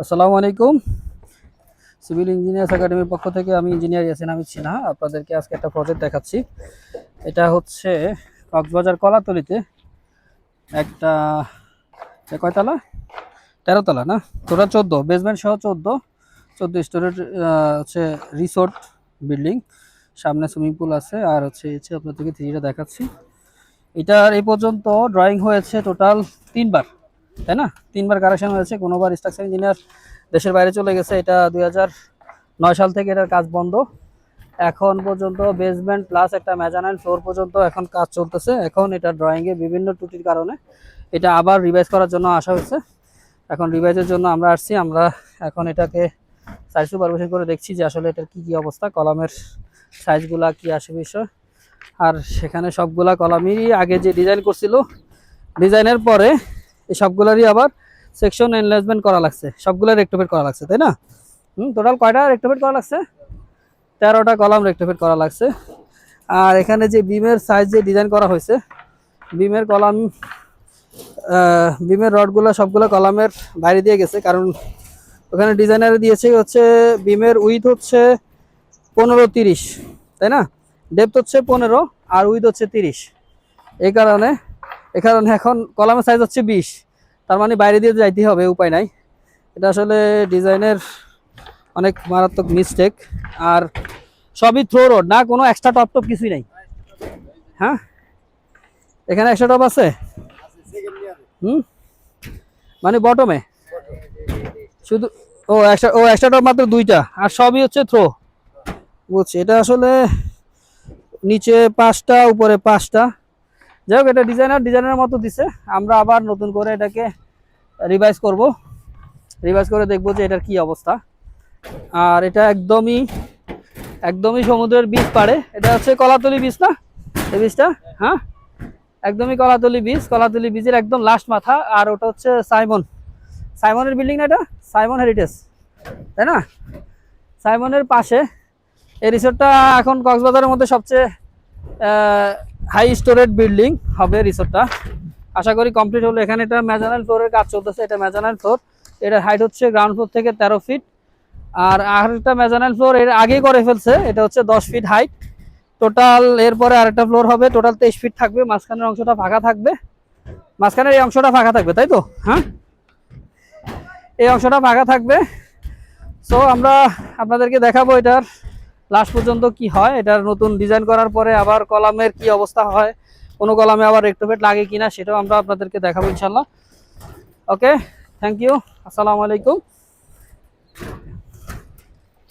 আসসালামু আলাইকুম। Civil engineers একাডেমির পক্ষ থেকে আমি ইঞ্জিনিয়ার ইয়াসিন আহমেদ সিনহা, আপনাদেরকে আজকে একটা প্রজেক্ট দেখাচ্ছি। এটা হচ্ছে কক্সবাজার কলাতলিতে একটা কয়তলা? তেরোতলা না? টোটাল চোদ্দ বেসমেন্ট সহ চোদ্দ। চোদ্দ স্টোরের হচ্ছে রিসোর্ট বিল্ডিং সামনে সুইমিং পুল আছে, আর হচ্ছে হচ্ছে আপনাদেরকে থ্রিটা দেখাচ্ছি। এটার এই পর্যন্ত ড্রয়িং হয়েছে টোটাল তিনবার। তাই না? তিনবার কারেকশন হয়েছে, কোনোবার স্ট্রাকচার ইঞ্জিনিয়ার দেশের বাইরে চলে গেছে, এটা দুই নয় সাল থেকে এটার কাজ বন্ধ। এখন পর্যন্ত বেসমেন্ট প্লাস একটা ম্যাজানাইল ফ্লোর পর্যন্ত এখন কাজ চলতেছে। এখন এটা ড্রয়িংয়ে বিভিন্ন ত্রুটির কারণে এটা আবার রিভাইজ করার জন্য আসা হয়েছে। এখন রিভাইজের জন্য আমরা আসছি, আমরা এখন এটাকে সাইজ সুপারভিশন করে দেখছি যে আসলে এটার কি কি অবস্থা, কলামের সাইজগুলা কি আসে বিষয়। আর সেখানে সবগুলা কলামই আগে যে ডিজাইন করছিল ডিজাইনের পরে এই সবগুলারই আবার সেকশন এনলার্জমেন্ট করা লাগছে। সবগুলো রেক্টোভেট করা লাগছে, তাই না? হুম টোটাল কয়টা রেক্টোভেট করা লাগছে? তেরোটা কলাম রেক্টোভেট করা লাগছে। আর এখানে যে বিমের সাইজ যে ডিজাইন করা হয়েছে বিমের কলাম বিমের রডগুলো সবগুলো কলামের বাইরে দিয়ে গেছে, কারণ ওখানে ডিজাইনার দিয়েছে হচ্ছে বিমের উইথ হচ্ছে পনেরো তিরিশ, তাই না? ডেপথ হচ্ছে পনেরো আর উইথ হচ্ছে তিরিশ। এই কারণে কারণে এখন কলামের সাইজ হচ্ছে বিশ। তার মানে বাইরে দিয়ে যাইতে হবে, উপায় নাই। এটা আসলে ডিজাইনের অনেক মারাত্মক মিস্টেক আর সবই থ্রো রোড না কোনো এক্সট্রা টপ টপ কিছুই নাই। হ্যাঁ? এখানে এক্সট্রা টপ আছে? হুম? মানে বটমে শুধু, ও এক্সট্রা ও এক্সট্রা টপ মাত্র দুইটা, আর সবই হচ্ছে থ্রো বুঝছি, এটা আসলে নিচে পাঁচটা, উপরে পাঁচটা। যাই হোক, এটা ডিজাইনার ডিজাইনের মতো দিছে। আমরা আবার নতুন করে এটাকে রিভাইজ করব। রিভাইজ করে দেখব যে এটার কি অবস্থা। আর এটা একদমই একদমই সমুদ্রের বীজ পাড়ে। এটা হচ্ছে কলাতলি বীজ না? এই বীজটা হ্যাঁ? একদমই কলাতলি বীজ কলাতলি বীজের একদম লাস্ট মাথা। আর ওটা হচ্ছে সাইমন। সাইমনের বিল্ডিং না এটা? সাইমন হেরিটেজ তাই না? সাইমনের পাশে। এই রিসোর্টটা এখন কক্সবাজারের মধ্যে সবচেয়ে হাই স্টোরেজ বিল্ডিং হবে রিসোর্টটা। আশা করি কমপ্লিট হলো। এখানে এটা ম্যাজানাইল ফ্লোরের কাজ চলতেছে, এটা ম্যাজানাইল ফ্লোর এটার হাইট হচ্ছে গ্রাউন্ড ফ্লোর থেকে তেরো ফিট আর আরেকটা ম্যাজানাইল ফ্লোর এর আগেই করে ফেলছে, এটা হচ্ছে দশ ফিট হাইট টোটাল এরপরে আরেকটা ফ্লোর হবে টোটাল তেইশ ফিট থাকবে। মাঝখানের অংশটা ফাঁকা থাকবে। মাঝখানের এই অংশটা ফাঁকা থাকবে, তাই তো? হ্যাঁ? এই অংশটা ফাঁকা থাকবে। সো আমরা আপনাদেরকে দেখাবো এটার লাস্ট পর্যন্ত কি হয় এটার নতুন ডিজাইন করার পরে আবার কলামের কি অবস্থা হয়, কোনো কলামে আবার রেক্টোভেট লাগে কিনা সেটাও আমরা আপনাদেরকে দেখাবো ইনশাল্লাহ ওকে থ্যাংক ইউ আসসালামু আলাইকুম।